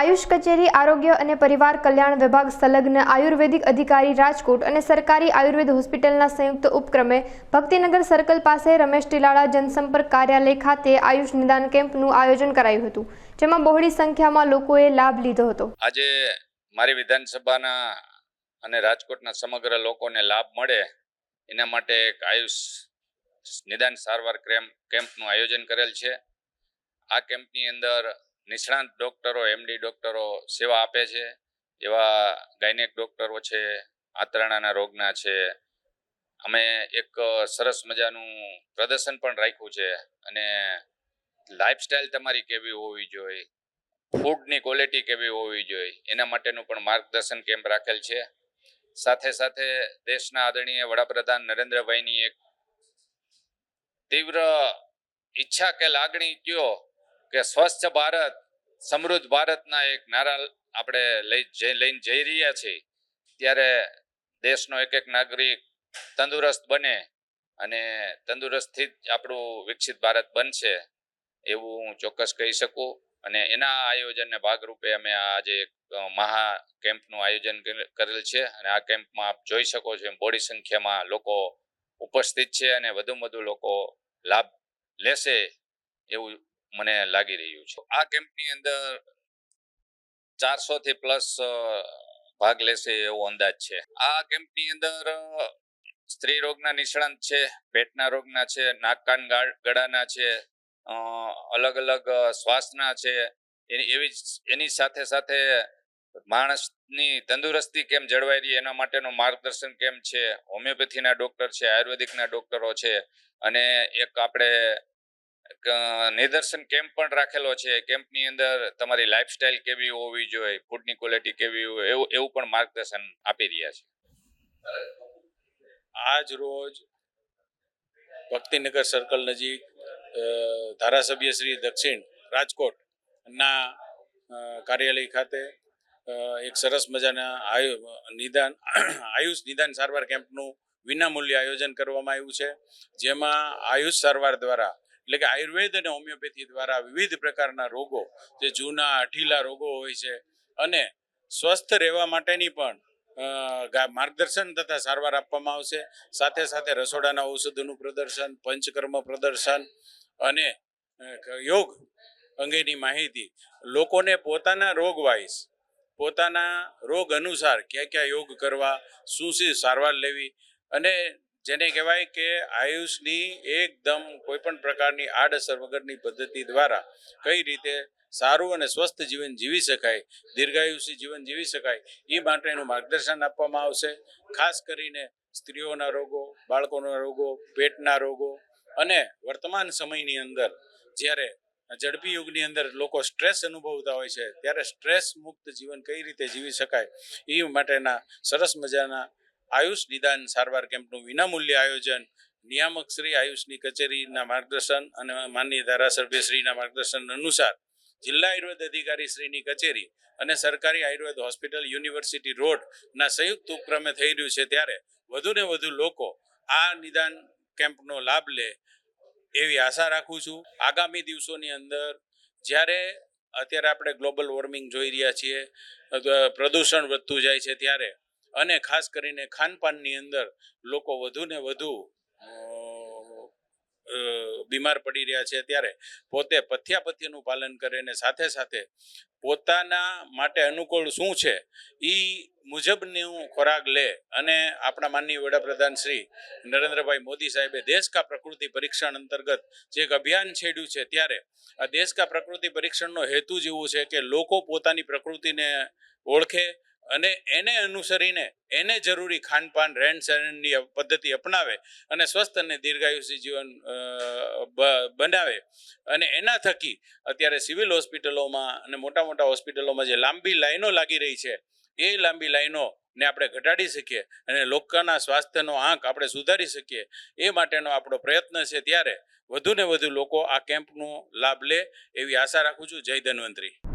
આયુષ કચેરી, આરોગ્ય અને પરિવાર કલ્યાણ વિભાગ સંલગ્ન આયુર્વેદિક અધિકારી રાજકોટ અને સરકારી આયુર્વેદ હોસ્પિટલના સંયુક્ત ઉપક્રમે ભક્તિનગર સર્કલ પાસે રમેશ ટીલાળા જનસંપર્ક કાર્યાલય ખાતે આયુષ નિદાન કેમ્પનું આયોજન કરાયું હતું, જેમાં બહોળી સંખ્યામાં લોકોએ લાભ લીધો હતો. આજે મારી વિધાનસભાના અને રાજકોટના સમગ્ર લોકોને લાભ મળે, એના માટે એક આયુષ નિદાન સારવાર કેમ્પ કેમ્પનું આયોજન કરેલ છે. આ કેમ્પની અંદર નિષ્ણાંત ડોક્ટરો એમડી ડોક્ટરો સેવા આપે છે. એવા ગાયનેક ડોક્ટરો છે આંતરડાના રોગના છે. અમે એક સરસ મજાનું પ્રદર્શન પણ રાખ્યું છે અને લાઈફસ્ટાઈલ તમારી કેવી હોવી જોઈએ? ફૂડની ક્વોલિટી કેવી હોવી જોઈએ? એના માટેનું પણ માર્ગદર્શન કેમ્પ રાખેલ છે? સાથે સાથે દેશના આદરણીય વડાપ્રધાન નરેન્દ્રભાઈની એક તીવ્ર ઈચ્છા કે લાગણી કયો કે સ્વચ્છ ભારત, સમૃદ્ધ ભારતના એક નારા આપણે લઈ જઈ લઈને જઈ રહ્યા છીએ. ત્યારે દેશનો એક એક નાગરિક તંદુરસ્ત બને અને તંદુરસ્તથી જ આપણું વિકસિત ભારત બનશે એવું હું ચોક્કસ કહી શકું. અને એના આયોજનને ભાગરૂપે અમે આજે એક મહા કેમ્પનું આયોજન કરેલ કરેલ છે. અને આ કેમ્પમાં આપ જોઈ શકો છો એમ બોડી સંખ્યામાં લોકો ઉપસ્થિત છે અને વધુમાં વધુ લોકો લાભ લેશે એવું મને લાગી રહ્યું છે. આ કેમ્પની અંદર ચારસો થી પ્લસ ભાગ લેશે એવો અંદાજ છે. આ કેમ્પની અંદર સ્ત્રી રોગના નિષ્ણાંત છે, પેટના રોગના છે, નાક કાન ગાળ- ગળાના છે અલગ અલગ શ્વાસના છે. એની, એવી એની સાથે સાથે માણસની તંદુરસ્તી કેમ જળવાઈ રહી એના માટેનું માર્ગદર્શન કેમ છે? હોમિયોપેથીના ડોક્ટર છે, આયુર્વેદિકના ડોક્ટરો છે અને એક આપણે નિદર્શન કેમ્પ પણ રાખેલો છે. કેમ્પની અંદર તમારી લાઈફસ્ટાઈલ કેવી હોવી જોઈએ ફૂડની ક્વોલિટી કેવી હોય, એવું એવું પણ માર્ગદર્શન આપી રહ્યા છે. આજ રોજ ભક્તિનગર સર્કલ નજીક ધારાસભ્ય શ્રી દક્ષિણ રાજકોટ ના કાર્યાલય ખાતે એક સરસ મજાના આયુ, નિદાન, આયુષ નિદાન સારવાર કેમ્પનું વિનામૂલ્ય આયોજન કરવામાં આવ્યું છે. જેમાં આયુષ સારવાર દ્વારા એટલે કે આયુર્વેદ અને હોમિયોપેથી દ્વારા વિવિધ પ્રકારના રોગો, જે જૂના અઠીલા રોગો હોય છે અને સ્વસ્થ રહેવા માટેની પણ માર્ગદર્શન તથા સારવાર આપવામાં આવશે. સાથે સાથે રસોડાના ઔષધોનું પ્રદર્શન, પંચકર્મ પ્રદર્શન અને યોગ અંગેની માહિતી. લોકોને પોતાના રોગ વાઇઝ, પોતાના રોગ અનુસાર ક્યાં ક્યાં યોગ કરવા, શું શું સારવાર લેવી અને જેને કહેવાય કે આયુષની એકદમ કોઈ પણ પ્રકારની આડઅસર વગરની પદ્ધતિ દ્વારા કઈ રીતે સારું અને સ્વસ્થ જીવન જીવી શકાય, દીર્ઘાયુષી જીવન જીવી શકાય, એ માટેનું માર્ગદર્શન આપવામાં આવશે. ખાસ કરીને સ્ત્રીઓના રોગો, બાળકોના રોગો, પેટના રોગો અને વર્તમાન સમયની અંદર જ્યારે ઝડપી યુગની અંદર લોકો સ્ટ્રેસ અનુભવતા હોય છે, ત્યારે સ્ટ્રેસ મુક્ત જીવન કઈ રીતે જીવી શકાય, એ માટેના સરસ મજાના આયુષ નિદાન સારવાર કેમ્પનું વિનામૂલ્ય આયોજન નિયામક શ્રી આયુષની કચેરીના માર્ગદર્શન અને માનનીય ધારાસભ્ય શ્રીના માર્ગદર્શન અનુસાર જિલ્લા આયુર્વેદ અધિકારી શ્રીની કચેરી અને સરકારી આયુર્વેદ હોસ્પિટલ યુનિવર્સિટી રોડ ના સંયુક્ત ઉપક્રમે થઈ રહ્યું છે ત્યારે વધુને વધુ લોકો આ નિદાન કેમ્પનો લાભ લે એવી આશા રાખું છું. આગામી દિવસોની અંદર જ્યારે અત્યારે આપણે ગ્લોબલ વોર્મિંગ જોઈ રહ્યા છીએ પ્રદૂષણ વધતું જાય છે ત્યારે અને ખાસ કરીને ખાનપાનની અંદર લોકો વધુને વધુ બીમાર પડી રહ્યા છે ત્યારે પોતે પથ્યાપથ્યનું પાલન કરે અને સાથે સાથે પોતાના માટે અનુકૂળ શું છે એ મુજબનું ખોરાક લે અને આપણા માનનીય વડાપ્રધાન શ્રી નરેન્દ્રભાઈ મોદી સાહેબે દેશ કા પ્રકૃતિ પરીક્ષણ અંતર્ગત જે એક અભિયાન છેડ્યું છે ત્યારે આ દેશ કા પ્રકૃતિ પરીક્ષણનો હેતુ જ એવું છે કે લોકો પોતાની પ્રકૃતિને ઓળખે અને એને અનુસરીને એને જરૂરી ખાનપાન, રહેણ સહેણની પદ્ધતિ અપનાવે અને સ્વસ્થ અને દીર્ઘાયુષી જીવન બનાવે. અને એના થકી અત્યારે સિવિલ હોસ્પિટલોમાં અને મોટા મોટા હોસ્પિટલોમાં જે લાંબી લાઈનો લાગી રહી છે, એ લાંબી લાઈનો ને આપણે ઘટાડી શકીએ અને લોકોના સ્વાસ્થ્યનો આંક આપણે સુધારી શકીએ, એ માટેનો આપણો પ્રયત્ન છે ત્યારે વધુને વધુ લોકો આ કેમ્પનો લાભ લે એવી આશા રાખું છું. જય ધન્વંતરી.